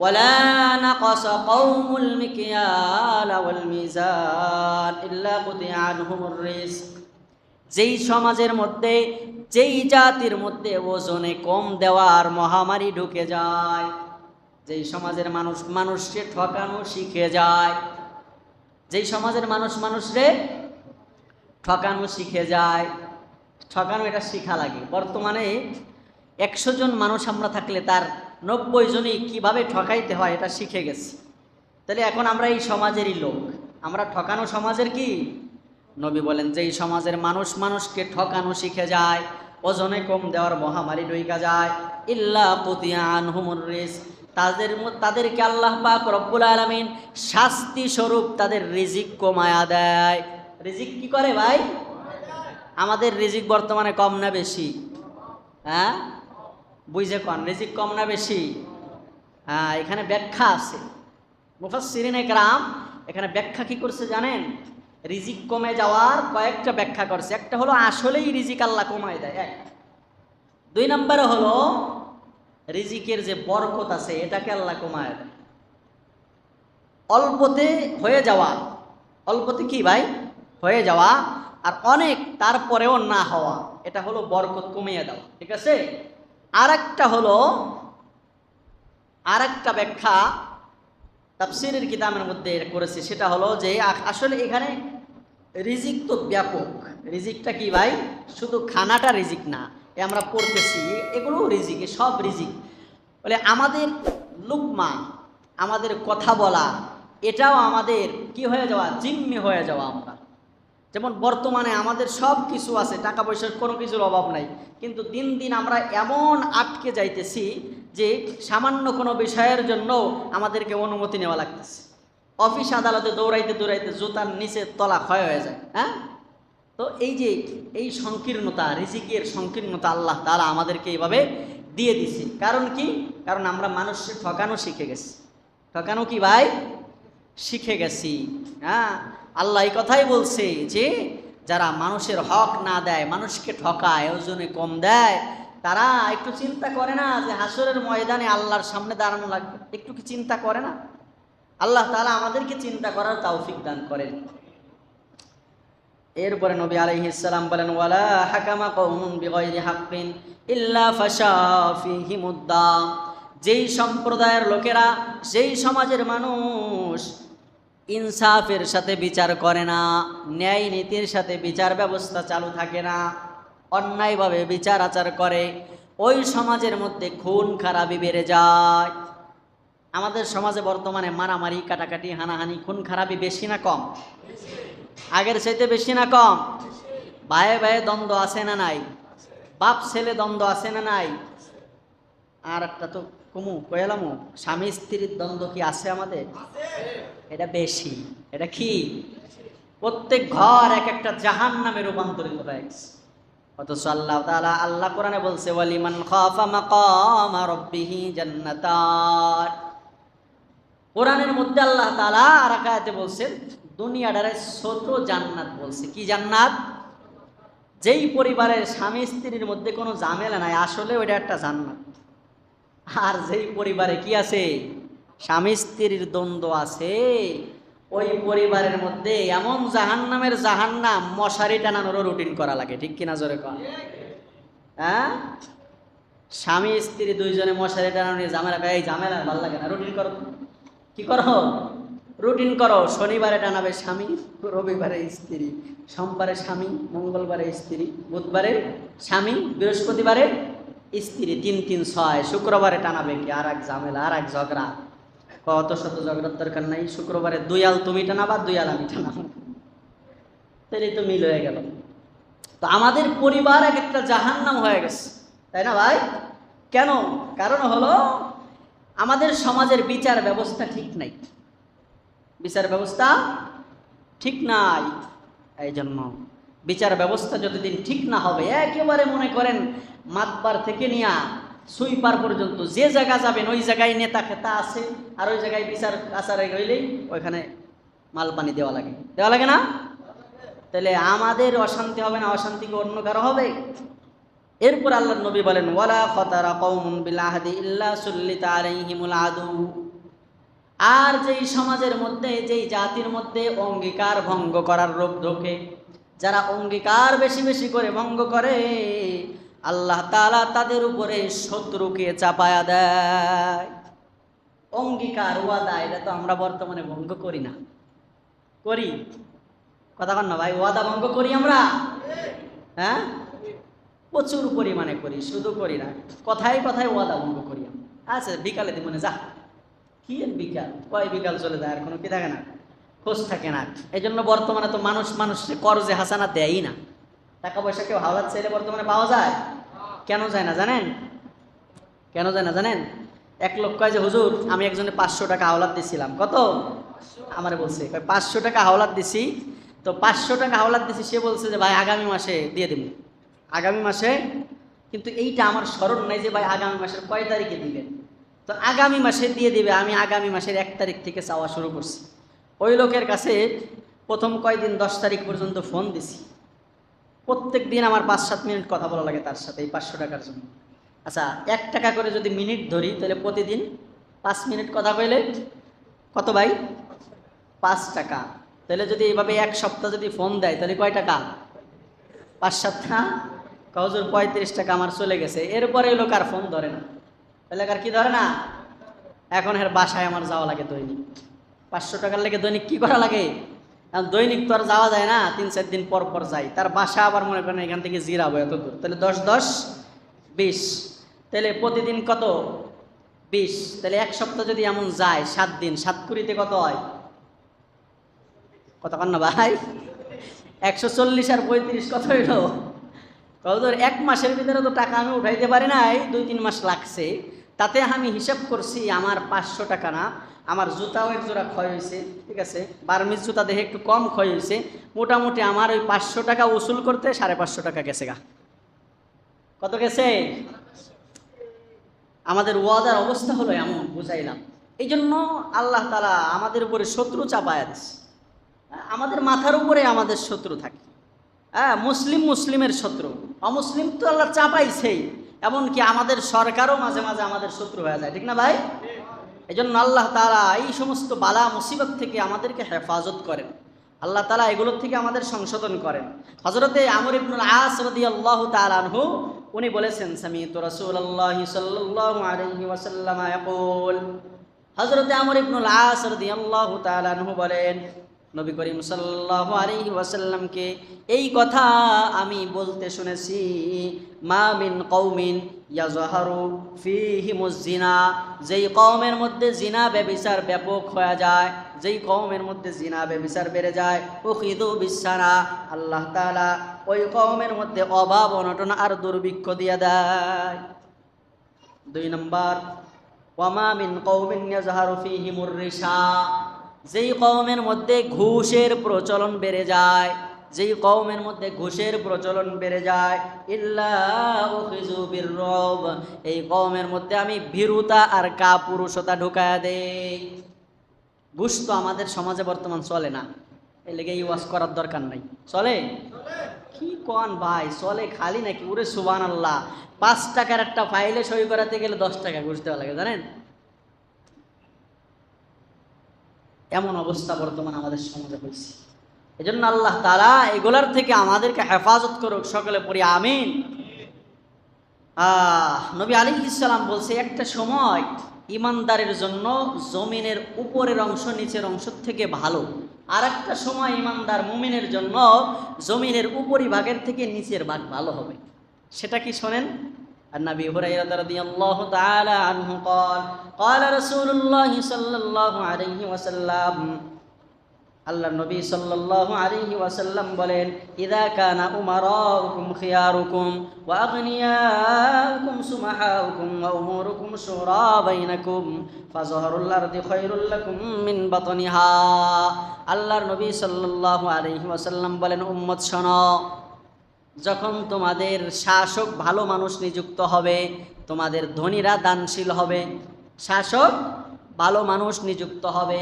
ولا نقص قوم المكيال والميزان إلا قطع عنهم الرزق যেই সমাজের মধ্যে যেই জাতির মধ্যে ওজনে কম দেওয়ার মহামারী ঢুকে যায় যেই সমাজের মানুষ মানুষকে ঠকানো শিখে যায় যেই সমাজের মানুষ মানুষরে ঠকানো শিখে যায় ঠকানো এটা শিখা লাগে বর্তমানে একশো জন মানুষ আমরা থাকলে তার নব্বই জনই কীভাবে ঠকাইতে হয় এটা শিখে গেছে। তাহলে এখন আমরা এই সমাজেরই লোক। আমরা ঠকানো সমাজের কি? নবী বলেন যে এই সমাজের মানুষ মানুষকে ঠকানো শিখে যায়, ওজনে কম দেওয়ার মহামারী ডইকা যায়। ইল্লা পুতিয়ান হুমুর রিস তাদের তাদেরকে আল্লাহ পাক রব্বুল আলমিন শাস্তি স্বরূপ তাদের রিজিক কমায়া দেয়। রিজিক কি করে ভাই? আমাদের রিজিক বর্তমানে কম না বেশি? হ্যাঁ? বুঝে কন, রিজিক কম না বেশি? হ্যাঁ এখানে ব্যাখ্যা আছে। মুফাসসিরিন একরাম এখানে ব্যাখ্যা কি করছে জানেন? রিজিক কমে যাওয়ার কয়েকটা ব্যাখ্যা করছে। একটা হলো আসলেই রিজিক আল্লাহ কমায় দেয়, এক। দুই নম্বরে হলো রিজিকের যে বরকত আছে, এটাকে আল্লাহ কমায় দেয়। অল্পতে হয়ে যাওয়া, অল্পতে কি ভাই? হয়ে যাওয়া আর অনেক তারপরেও না হওয়া, এটা হলো বরকত কমিয়ে দেওয়া, ঠিক আছে? আর একটা হলো আর একটা ব্যাখ্যা তাফসিরের কিতাবের মধ্যে করেছে। সেটা হলো যে আসলে এখানে রিজিক তো ব্যাপক। রিজিকটা কি ভাই? শুধু খানাটা রিজিক না, এ আমরা পড়তেছি এগুলো রিজিক সব রিজিক। বলে আমাদের লুকমা, আমাদের কথা বলা, এটাও আমাদের কি হয়ে যাওয়া? জিম্মি হয়ে যাওয়া আমরা। যেমন বর্তমানে আমাদের সব কিছু আছে, টাকা পয়সার কোনো কিছুর অভাব নাই। কিন্তু দিন দিন আমরা এমন আটকে যাইতেছি যে সামান্য কোনো বিষয়ের জন্য আমাদেরকে অনুমতি নেওয়া লাগতেছে। অফিস আদালতে দৌড়াইতে দৌড়াইতে জুতার নিচে তলা ক্ষয় হয়ে যায় হ্যাঁ? তো এই যে, এই সংকীর্ণতা, রিজিকের সংকীর্ণতা আল্লাহ তারা আমাদেরকে এইভাবে দিয়ে দিছে। কারণ কি? কারণ আমরা মানুষকে ঠকানো শিখে গেছি। ঠকানো কি ভাই? শিখে গেছি হ্যাঁ? আল্লাহ এই কথাই বলছে যে, যারা মানুষের হক না দেয়, মানুষকে ঠকায়, ওজনে কম দেয়, তারা একটু চিন্তা করে না যে হাসরের ময়দানে আল্লাহর সামনে দাঁড়ানো লাগবে। একটু কি চিন্তা করে না? আল্লাহ তাআলা আমাদেরকে চিন্তা করার তৌফিক দান করেন। এরপরে নবী আলাইহিসসালাম বলেন, ওয়ালা হাকামা কওমুন বিগাইরি হাক্কিন ফীহিমুদ্দাম। যেই সম্প্রদায়ের লোকেরা, যেই সমাজের মানুষ ইনসাফের সাথে বিচার করে না, ন্যায় নীতির সাথে বিচার ব্যবস্থা চালু থাকে না, অন্যায়ভাবে বিচার আচার করে, ওই সমাজের মধ্যে খুন খারাপি বেড়ে যায়। আমাদের সমাজে বর্তমানে মারামারি, কাটাকাটি, হানাহানি, খুন খারাপি বেশি না কম? আগের চাইতে বেশি না কম? ভাইয়ে ভাইয়ে দ্বন্দ্ব আছে না নাই? বাপ ছেলে দ্বন্দ্ব আছে না নাই? আর একটা তো কুমু কয়ালামু স্বামী স্ত্রীর দ্বন্দ্ব কি আছে আমাদের? এটা বেশি। এটা কি? প্রত্যেক ঘর এক একটা জাহান নামে রূপান্তরিত হয়ে গেছে। অথচ আল্লাহ তাআলা আল্লাহ কোরআনে বলছে ওয়ালিমান খাফা মাকামা রাব্বিহি জান্নাতান। কোরআনের মধ্যে আল্লাহ তাআলা আর এক আয়াতে বলছেন দুনিয়াটারে ছোট জান্নাত বলছে। কি জান্নাত? যেই পরিবারের স্বামী স্ত্রীর মধ্যে কোনো ঝামেলা নাই আসলে ওইটা একটা জান্নাত। আর যেই পরিবারে কি আছে? স্বামী স্ত্রীর দ্বন্দ্ব আছে। ওই পরিবারের মধ্যে এমন জাহান্নামের জাহান্নাম মশারি টানানোরও রুটিন করা লাগে ঠিক কিনা জোরে কন? হ্যাঁ? স্বামী স্ত্রী দুইজনে মশারি টানানো নিয়ে করে, এই ঝামেলা ভালো লাগে না রুটিন করো। কি করো? রুটিন করো শনিবারে টানাবে স্বামী রবিবারে স্ত্রী সোমবারে স্বামী মঙ্গলবারে স্ত্রী বুধবারে স্বামী বৃহস্পতিবারে স্ত্রী তিন তিন ছয়, শুক্রবারে টানাবে কি? আর এক ঝামেলা, আর এক ঝগড়া। কত শত ঝগড়ার দরকার নাই, শুক্রবারে দুই আল তুমি টানাবা দুই আল আমি টানাবো। তাহলে তো মিল হয়ে গেল। তো আমাদের পরিবার এক একটা জাহান্নাম হয়ে গেছে, তাই না ভাই? কেন? কারণ হলো আমাদের সমাজের বিচার ব্যবস্থা ঠিক নাই। বিচার ব্যবস্থা ঠিক নাই। এই জন্য বিচার ব্যবস্থা যতদিন ঠিক না হবে, একেবারে মনে করেন মাতবার থেকে নিয়া সুইপার পর্যন্ত যে জায়গা যাবেন, ওই জায়গায় নেতা খেতা আছে, আর ওই জায়গায় বিচার আচারে গইলেই ওইখানে মাল পানি দেওয়া লাগে। দেওয়া লাগে না? তাহলে আমাদের অশান্তি হবে না? অশান্তি কি অন্য কারও হবে? এরপর আল্লাহ নবী বলেন, ওয়ালা খতারা কওমুন বিল আহদি ইল্লা সুল্লিতা আলাইহিমুল আদু। আর যেই সমাজের মধ্যে, যেই জাতির মধ্যে অঙ্গীকার ভঙ্গ করার রোগ ঢোকে, যারা অঙ্গীকার বেশি বেশি করে ভঙ্গ করে আল্লাহ তালা তাদের উপরে শত্রুকে চাপায়া দেয়। অঙ্গীকার, ওয়াদা, এটা তো আমরা বর্তমানে ভঙ্গ করি না। করি? কথা কন না ভাই, ওয়াদা ভঙ্গ করি আমরা? হ্যাঁ? প্রচুর পরিমাণে করি, শুধু করি না। কথায় কথায় ওয়াদা ভঙ্গ করি আমরা। আচ্ছা বিকালে দিব যা। কি বিকাল? কয় বিকাল চলে যায়, আর কোনো কি থাকে না? খোঁজ থাকে না। এই জন্য বর্তমানে তো মানুষ মানুষকে করজে হাসানা দেয়ই না। টাকা পয়সা কেউ হাওলাত চাইলে বর্তমানে পাওয়া যায়? কেন যায় না জানেন? কেন যায় না জানেন? এক লোক কয় যে হুজুর আমি একজনে পাঁচশো টাকা হাওলাত দিছিলাম। কত? আমার বলছে পাঁচশো টাকা হাওলাত দিছি? তো পাঁচশো টাকা হাওলাত দিছি সে বলছে যে ভাই আগামী মাসে দিয়ে দিব। আগামী মাসে? কিন্তু এইটা আমার স্মরণ নাই যে ভাই আগামী মাসের কয় তারিখে দিবেন? তো আগামী মাসে দিয়ে দিবে আমি আগামী মাসের এক তারিখ থেকে চাওয়া শুরু করছি। ওই লোকের কাছে প্রথম কয়দিন দশ তারিখ পর্যন্ত ফোন দিছি। প্রত্যেক দিন আমার পাঁচ সাত মিনিট কথা বলা লাগে তার সাথে এই পাঁচশো টাকার জন্য। আচ্ছা এক টাকা করে যদি মিনিট ধরি, তাহলে প্রতিদিন পাঁচ মিনিট কথা কইলে কত ভাই? পাঁচ টাকা। তাহলে যদি এইভাবে এক সপ্তাহ যদি ফোন দেয়, তাহলে কয় টাকা? পাঁচ সাতটা কজোর পঁয়ত্রিশ টাকা আমার চলে গেছে। এরপরে লোক আর ফোন ধরে না। এলাকার কি ধরে না? এখন এর বাসায় আমার যাওয়া লাগে দৈনিক। পাঁচশো টাকার লেগে দৈনিক কি করা লাগে? দৈনিক তো আর যাওয়া যায় না, তিন চার দিন পর পর যাই। তার বাসা আবার মনে করেন এখান থেকে জিরাবো এত দূর তাহলে দশ দশ, বিশ। তাহলে প্রতিদিন কত? বিশ। তাহলে এক সপ্তাহ যদি এমন যায়, সাত দিন, সাত কুড়িতে কত হয়? কত কন না ভাই? একশো চল্লিশ আর পঁয়ত্রিশ কত হইল? কত এক মাসের ভিতরে তো টাকা আমি উঠাইতে পারি নাই, দুই তিন মাস লাগছে। তাতে আমি হিসাব করছি আমার পাঁচশো টাকা না আমার জুতাও এক জোড়া ক্ষয় হয়েছে ঠিক আছে? বার্মিজ জুতা দেখে একটু কম ক্ষয় হয়েছে মোটামুটি আমার ওই পাঁচশো টাকা উসুল করতে সাড়ে পাঁচশো টাকা গেছে গা। কত গেছে? আমাদের ওয়াদার অবস্থা হলো এমন বুঝাইলাম। এই জন্য আল্লাহ তালা আমাদের উপরে শত্রু চাপায় দিচ্ছে হ্যাঁ, আমাদের মাথার উপরে আমাদের শত্রু থাকে। হ্যাঁ মুসলিম মুসলিমের শত্রু। অমুসলিম তো আল্লাহ চাপাইছেই। এমনকি আমাদের সরকারও মাঝে মাঝে আমাদের শত্রু হয়ে যায়, ঠিক না ভাই? এই জন্য আল্লাহ তালা এই সমস্ত বালা মুসিবত থেকে আমাদেরকে হেফাজত করেন। আল্লাহ তালা এগুলোর থেকে আমাদের সংশোধন করেন। হজরতে আমর ইবনুল আস রদি আল্লাহ তালানহু উনি বলেছেন সামি তো হজরতে আমর ইবনুল আস রদি আল্লাহ তালানহু বলেন নবী করিম সাল্লাহ আলহি ওয়াসাল্লামকে এই কথা আমি বলতে শুনেছি, মা মিন কৌমিন ইয়াজহারু জিনা যেই কওমের মধ্যে জিনা ব্যবিচার ব্যাপক হয়ে যায়, যেই কওমের মধ্যে জিনা ব্যবিচার বেড়ে যায় উখিদু বিসানা আল্লাহ তাআলা ওই কওমের মধ্যে অভাব, অনটন আর দুর্ভিক্ষ দিয়ে দেয়। দুই নম্বর ওয়ামা মিন কৌমিন ইয়াজহারু ফিহিমুর রিশা যেই কওমের মধ্যে ঘুষের প্রচলন বেড়ে যায়, যেই কওমের মধ্যে ঘুষের প্রচলন বেড়ে যায়, ইল্লা উখিজু এই কওমের মধ্যে আমি ভীরুতা আর কাপুরুষতা ঢুকায়া দেই। ঘুষ তো আমাদের সমাজে বর্তমান চলে না এই লেগে এই ওয়াশ করার দরকার নাই। চলে? কি কন ভাই, চলে খালি নাকি? ওরে সুবান আল্লাহ পাঁচ টাকার একটা ফাইলে সই করাতে গেলে দশ টাকা ঘুষ দেওয়া লাগে, জানেন? এমন অবস্থা বর্তমান আমাদের সমাজে হয়েছে। এজন্য আল্লাহ তালা এগুলার থেকে আমাদেরকে হেফাজত করুক, সকলে পড়ি আমিন। নবী আলী ইসলাম বলছে, একটা সময় ইমানদারের জন্য জমিনের উপরের অংশ নিচের অংশ থেকে ভালো। আর একটা সময় ইমানদার মুমিনের জন্য জমিনের উপরিভাগের থেকে নিচের ভাগ ভালো হবে। সেটা কি শোনেন? عن ابي هريره رضي الله تعالى عنه قال قال رسول الله صلى الله عليه وسلم আল্লাহ নবী সাল্লাল্লাহু আলাইহি ওয়াসাল্লাম বলেন ইদা কানা উমারাউকুম খিয়ারুকুম ওয়া আগনিয়াউকুম সুমাহাউকুম ওয়া উমুরুকুম শুরা বাইনাকুম ফাজহারুল আরদি খায়রুল লাকুম মিন বাতনিহা আল্লাহর নবী সাল্লাল্লাহু আলাইহি ওয়াসাল্লাম বলেন উম্মত শোনো যখন তোমাদের শাসক ভালো মানুষ নিযুক্ত হবে, তোমাদের ধনীরা দানশীল হবে। শাসক ভালো মানুষ নিযুক্ত হবে,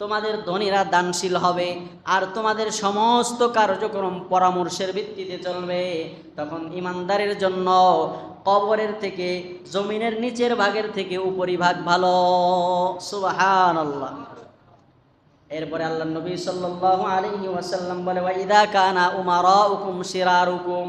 তোমাদের ধনীরা দানশীল হবে আর তোমাদের সমস্ত কার্যক্রম পরামর্শের ভিত্তিতে চলবে। তখন ইমানদারের জন্য কবরের থেকে, জমিনের নিচের ভাগের থেকে উপরিভাগ ভালো। আল্লাহ এরপরে আল্লাহ নবী সাল্লাল্লাহু আলাইহি ওয়াসাল্লাম বলে ওয়াইদা কানা উমারাউকুম শিরারুকুম।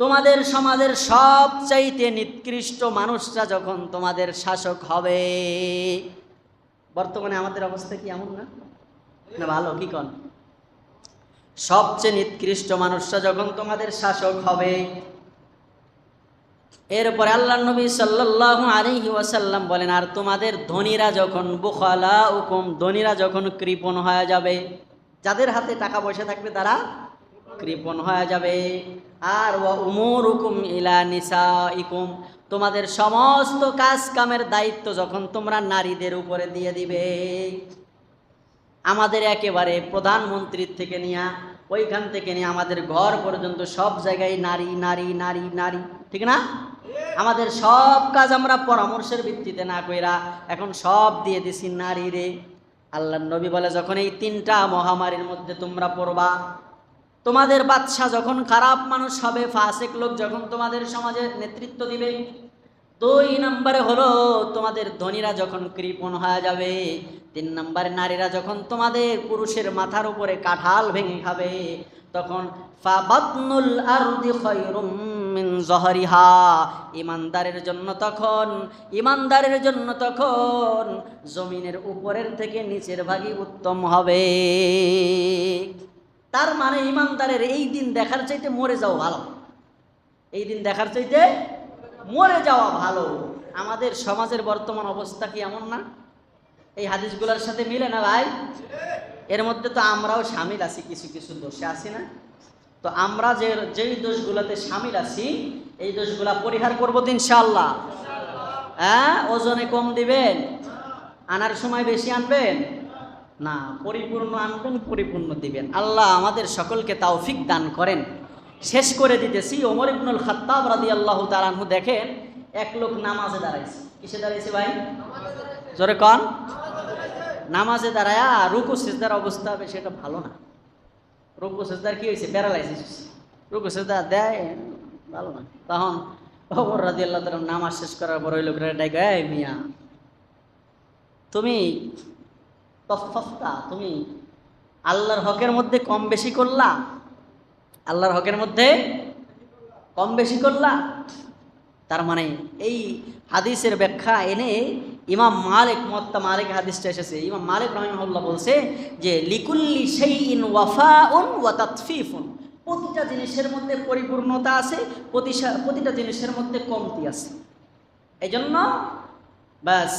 তোমাদের সমাজের সবচাইতে নিকৃষ্ট মানুষরা যখন তোমাদের শাসক হবে, বর্তমানে আমাদের অবস্থা কি এমন না? না, ভালো, কি কন? সবচেয়ে নিকৃষ্ট মানুষরা যখন তোমাদের শাসক হবে এরপরে আল্লাহ নবী সাল্লাল্লাহু আলাইহি ওয়াসাল্লাম বলেন, আর তোমাদের ধনীরা যখন বুখালা হুকুম ধনীরা যখন কৃপণ হয়ে যাবে, যাদের হাতে টাকা পয়সা থাকবে তারা কৃপণ হয়ে যাবে। আর ওয়া উমুর হুকুম ইলা নিসা ইকুম তোমাদের সমস্ত কাজ কামের দায়িত্ব যখন তোমরা নারীদের উপরে দিয়ে দিবে। আমাদের একেবারে প্রধানমন্ত্রীর থেকে নিয়ে ওইখান থেকে নিয়ে আমাদের ঘর পর্যন্ত সব জায়গায় নারী নারী নারী নারী, ঠিক না? আমাদের সব কাজ আমরা পরামর্শের ভিত্তিতে না কইরা এখন সব দিয়ে দিছি নারী রে। আল্লাহ নবী বলে, যখন এই তিনটা মহামারীর মধ্যে তোমরা পড়বা, তোমাদের বাদশা যখন খারাপ মানুষ হবে, ফাসেক লোক যখন তোমাদের সমাজে নেতৃত্ব দিবে দুই নম্বরে হলো তোমাদের ধনীরা যখন কৃপণ হয়ে যাবে, তিন নম্বরে নারীরা যখন তোমাদের পুরুষের মাথার উপরে কাঁঠাল ভেঙে খাবে, তখন ফাবাতনুল আরদি খায়রুম মিন জহরিহা। ইমানদারের জন্য তখন, ইমানদারের জন্য তখন জমিনের উপরের থেকে নিচের ভাগই উত্তম হবে। তার মানে ইমানদারের এই দিন দেখার চাইতে মরে যাও ভালো। এই দিন দেখার চাইতে মরে যাওয়া ভালো। আমাদের সমাজের বর্তমান অবস্থা কি এমন না? এই হাদিসগুলোর সাথে মিলে না ভাই? এর মধ্যে তো আমরাও সামিল আছি, কিছু কিছু দোষে আছি না। তো আমরা যে, যেই দোষগুলোতে সামিল আছি, এই দোষগুলা পরিহার করব ইনশাল্লাহ হ্যাঁ ওজনে কম দিবেন, আনার সময় বেশি আনবেন? না, পরিপূর্ণ আনবেন, পরিপূর্ণ দিবেন। আল্লাহ আমাদের সকলকে তাওফিক দান করেন। শেষ করে দিতেছি। ওমর ইবনুল খাত্তাব রাদি আল্লাহ তালানহু দেখেন, এক লোক নামাজে দাঁড়াইছে। কিসে দাঁড়াইছে ভাই? জোরে কন। নামাজে দাঁড়ায় রুকু, সিজদার অবস্থা হবে, সেটা ভালো না। রুকু, সিজদার কি হয়েছে? প্যারালাইসিস রুকু সিজদার দেয়, ভালো না। তখন ওমর রাদি আল্লাহ তালাম নামাজ শেষ করার পর ওই লোকরা ডাকে, এই মিয়া, তুমি তফতা তুমি আল্লাহর হকের মধ্যে কম বেশি করলা আল্লাহর হকের মধ্যে কম বেশি করলা। তার মানে এই হাদিসের ব্যাখ্যা এনে ইমাম মালিক মত্তা মালিক হাদিসটা এসেছে। ইমাম মালিক রহিমউল্লাহ বলছে যে, লিকুল্লি সেই ইন ওয়াফাউন ওয়া তাতফিফুন। প্রতিটা জিনিসের মধ্যে পরিপূর্ণতা আছে প্রতিটা জিনিসের মধ্যে কমতি আছে। এই জন্য ব্যাস,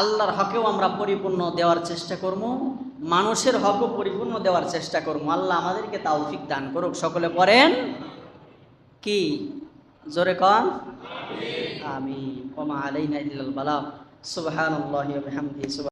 আল্লাহর হকেও আমরা পরিপূর্ণ দেওয়ার চেষ্টা করব। মানুষের হক পরিপূর্ণ দেওয়ার চেষ্টা করব আল্লাহ আমাদেরকে তাওফিক দান করুক। সকলে করেন কি? জোরে কন? আমি কমা আলাইনা ইল্লাল বালা সুবহানাল্লাহি